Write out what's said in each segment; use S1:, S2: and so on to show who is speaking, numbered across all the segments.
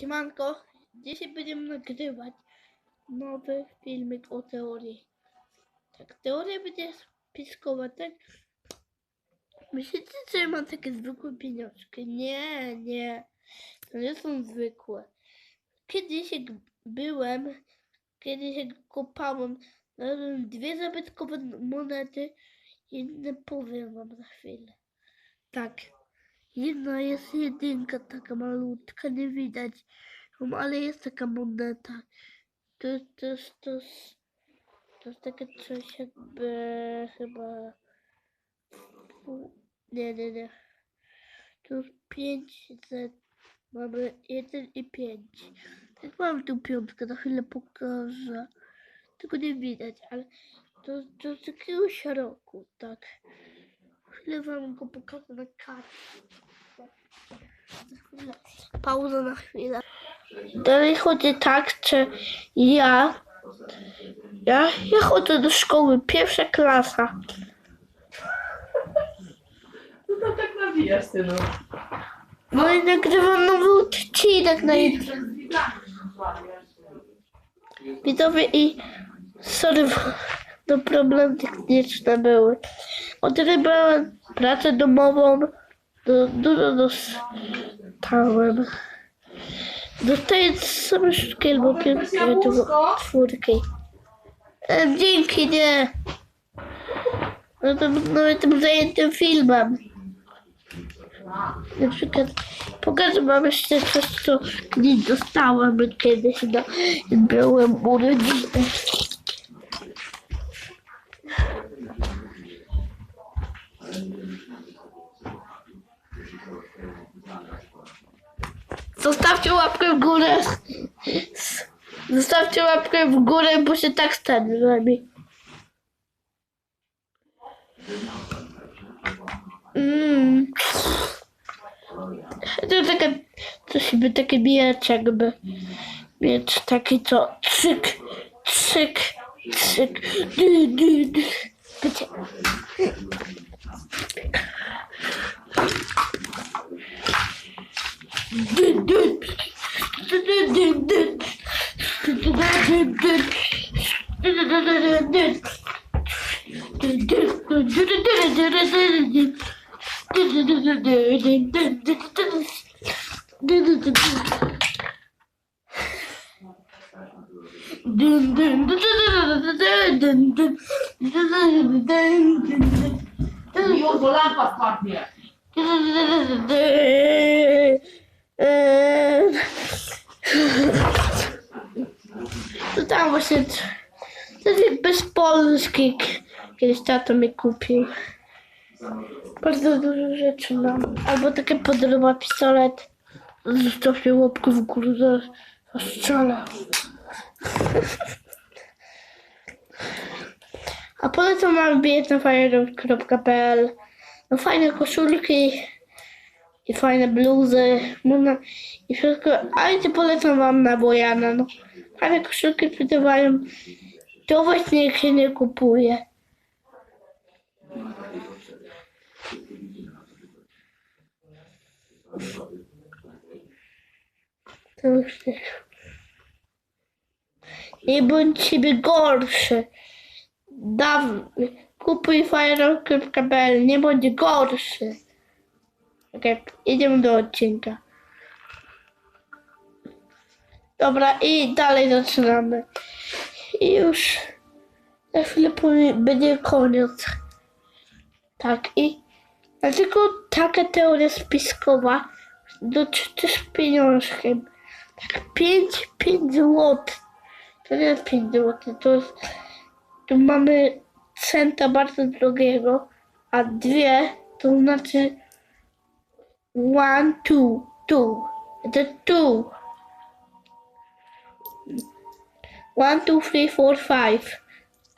S1: Siemanko, dzisiaj będziemy nagrywać nowy filmik o teorii. Tak, teoria będzie spiskowa, tak? Myślicie, że mam takie zwykłe pieniążki? Nie, nie. To nie są zwykłe. Kiedyś jak byłem, kiedyś jak kopałem, znalazłem dwie zabytkowe monety. Jedne powiem wam za chwilę. Tak. Jedna jest jedynka, taka malutka, nie widać, ale jest taka moneta. To, to, jest- to, jest- to jest takie coś jakby chyba... Nie, nie, nie. To jest 5 z... Mamy 1 i 5. Tak mam tu piątkę, na chwilę pokażę. Tylko nie widać, ale to, to z jakiegoś roku, tak. Chwilę wam go pokażę na kartce. Pauza na chwilę. Dalej chodzi tak, że ja, ja, ja chodzę do szkoły, pierwsza klasa.
S2: No to tak nawijasz, synu.
S1: No i nagrywam nowy odcinek na YouTube. Widzowie i sorry, no problemy techniczne były. Odebrałem pracę domową, dużo dostałem. Dostaję same sztuki albo piątki, czwórki. E, dzięki, nie. No to no, tym zajętym filmem. Na przykład pokażę wam jeszcze coś, co nie dostałem kiedyś, no, byłem urodziny. Zostawcie łapkę w górę. Zostawcie łapkę w górę, bo się tak stanie z wami. Mmm. To takie, coś by takie miecz jakby. Miecz taki co cyk, cyk, cyk, dy, dy, dy. Dün dün. Dün dün dün. Dün dün dün. Dün dün dün.
S2: Yol dolan pas partiye.
S1: No tam właśnie to wtedy bez Polski kiedyś tato mi kupił. Bardzo dużo rzeczy mam. Albo takie podoba pistolet. Zostaw się łapkę w górę, zastrzelę. A polecam mam bilet na fajną.pl. No fajne koszulki i fajne bluzy. Można i wszystko. A nie polecam wam na Bojana. No. Fajne koszulki sprzedawają. To właśnie się nie kupuje. To już nie. Nie bądź siebie gorszy. Dawaj, kupuj fire.pl, nie bądź gorszy. Okej, idziemy do odcinka. Dobra, i dalej zaczynamy. I już za chwilę będzie koniec. Tak, i dlaczego taka teoria spiskowa dotyczy z pieniążkiem? Tak, 5, 5 zł. To nie jest 5 zł, to jest tu mamy centa bardzo drogiego, a dwie to znaczy one, two, two. To two. One, two, three, four, five.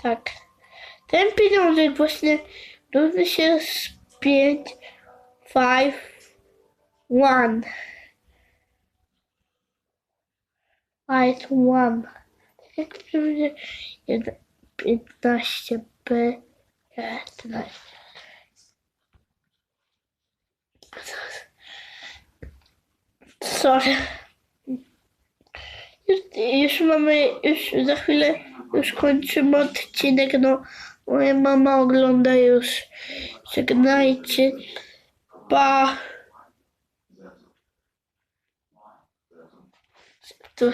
S1: Tak. Ten pieniążek właśnie równy się z pięć, five, one. Five, one. Tak jak jeden. 15 B 15 Sorry. już mamy, już za chwilę już kończymy odcinek, no moja mama ogląda już. Żegnajcie. Pa. Tu